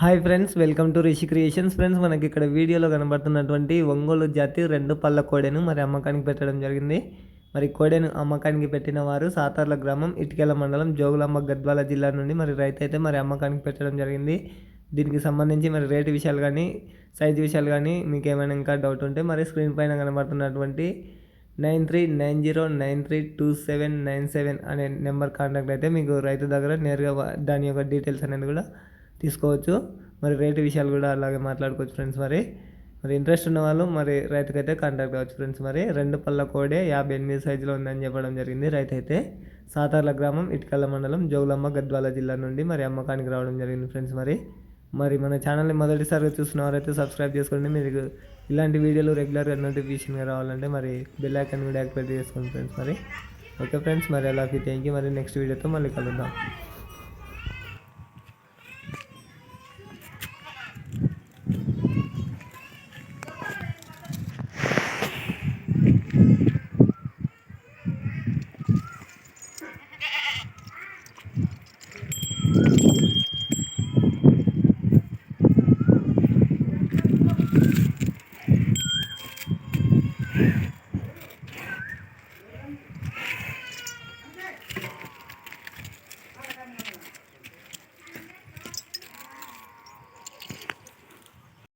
Hi friends welcome to Rishi creations friends మనకి ఇక్కడ వీడియోలో కనబడుతున్నటువంటి ఒంగోలు జాతి రెండు పళ్ళ కోడెను మరి అమ్మకానికి పెట్టడం జరిగింది. మరి కోడెను అమ్మకానికి పెట్టిన వారు సాతార్ల గ్రామం ఇటుకెల మండలం జోగులాంబ గద్వాల జిల్లా నుండి మరి రైతు అయితే మరి అమ్మకానికి పెట్టడం జరిగింది. దీనికి సంబంధించి మరి రేటు విషయాలు కానీ సైజు విషయాలు కానీ మీకు ఏమైనా ఇంకా డౌట్ ఉంటే మరి స్క్రీన్ పైన కనబడుతున్నటువంటి nine three nine zero nine three two seven nine seven అనే నెంబర్ కాంటాక్ట్ అయితే మీకు రైతు దగ్గర నేరుగా దాని యొక్క డీటెయిల్స్ అనేది కూడా తీసుకోవచ్చు. మరి రేటు విషయాలు కూడా అలాగే మాట్లాడుకోవచ్చు ఫ్రెండ్స్ మరి. మరి ఇంట్రెస్ట్ ఉన్న వాళ్ళు మరి రైతుకైతే కాంటాక్ట్ కావచ్చు ఫ్రెండ్స్ మరి. రెండు పళ్ళ కోడే యాభై ఎనిమిది సైజులో ఉందని చెప్పడం జరిగింది రైతు అయితే సాతార్ల గ్రామం ఇటుకల్ల మండలం జోగులమ్మ గద్వాల జిల్లా నుండి మరి అమ్మకానికి రావడం జరిగింది ఫ్రెండ్స్ మరి. మరి మన ఛానల్ని మొదటిసారిగా చూసిన వారైతే సబ్స్క్రైబ్ చేసుకోండి. మీకు ఇలాంటి వీడియోలు రెగ్యులర్గా నోటిఫికేషన్గా రావాలంటే మరి బెల్ ఐకాన్ కూడా యాక్టివేట్ చేసుకోండి ఫ్రెండ్స్ మరి. ఓకే ఫ్రెండ్స్ మరి అలా థ్యాంక్ యూ మరి. నెక్స్ట్ వీడియోతో మళ్ళీ కలుద్దాం.